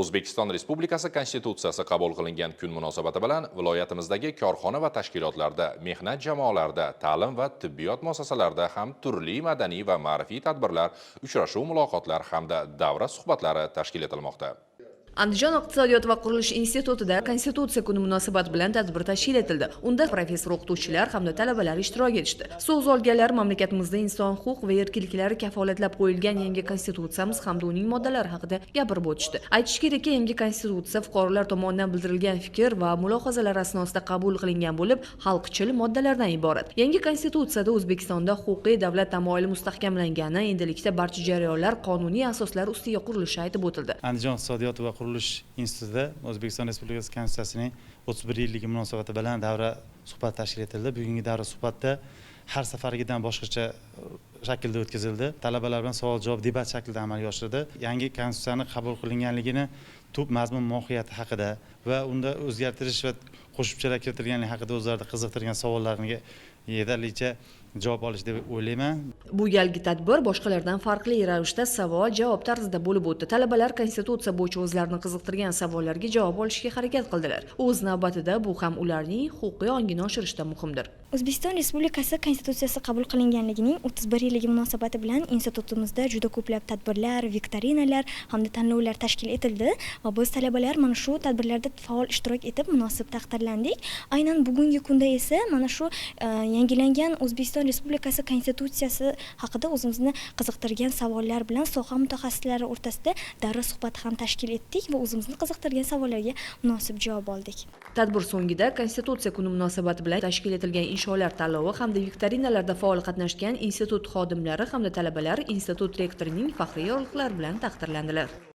o'zbekiston respublikasi konstitutsiyasi qabul qilingan kun munosabati bilan viloyatimizdagi korxona va tashkilotlarda mehnat jamoalarida ta'lim va tibbiyot muassasalarida ham turli madaniy va ma'rifiy tadbirlar uchrashuv muloqotlar hamda davra suhbatlari tashkil etilmoqda. Andijon iqtisodiyot va qurilish institutida konstitutsiya kuni munosabati bilan tadbir tashkil etildi. Unda professor o'qituvchilar hamda talabalar ishtirok etishdi. So'z olganlar mamlakatimizda inson huquq va erkinliklari kafolatlab qo'yilgan yangi konstitutsiyamiz hamda uning moddalari haqida gapirib o'tishdi. Aytish kerakki yangi konstitutsiya fuqarolar tomonidan bildirilgan fikr va mulohazalar asnosida qabul qilingan bo'lib xalqchil moddalardan iborat. Yangi konstitutsiyada o'zbekistonda huquqiy davlat tamoyili mustahkamlangani endilikda barcha jarayonlar qonuniy asoslar ustiga qurilishi aytib o'tildi. Andijon iqtisodiyot va qurilish institutida o'zbekiston respublikasi konstitutsiyasining o'ttiz bir yilligi munosabati bilan davra suhbat tashkil etildi. Bugungi davra suhbatda har safargidan boshqacha e, shaklda o'tkazildi. Talabalar bilan savol javob debat shaklida amalga oshirildi. Yangi konstitutsiyani qabul qilinganligini tub mazmun mohiyati haqida va unda o'zgartirish va qo'shimchalar kiritilganligi haqida o'zlarida qiziqtirgan savollariga yetarlicha javob olish deb o'ylayman Bu galgi tadbir boshqalardan farqli ravishda savol-javob tarzida bo'lib o'tdi. Talabalar konstitutsiya bo'yicha o'zlarini qiziqtirgan savollarga javob olishga harakat qildilar. O'z navbatida bu ham ularning huquqiy ongini oshirishda muhimdir. o'zbekiston respublikasi konstitutsiyasi qabul qilinganligining o'ttiz bir yilligi munosabati bilan institutimizda juda ko'plab tadbirlar viktorinalar hamda tanlovlar tashkil etildi va biz talabalar mana shu tadbirlarda faol ishtirok etib munosib tayyorlandik aynan bugungi kunda esa mana shu e, yangilangan o'zbekiston respublikasi konstitutsiyasi haqida o'zimizni qiziqtirgan savollar bilan soha mutaxassislari o'rtasida davra suhbati ham tashkil etdik va o'zimizni qiziqtirgan savollarga munosib javob oldik Tadbir so'ngida Konstitutsiya kuni munosabati bilan tashkil etilgan insholar tanlovi hamda viktorinalarda faol qatnashgan institut xodimlari hamda talabalar institut rektorining faxriy yorliqlari bilan taqdirlandilar.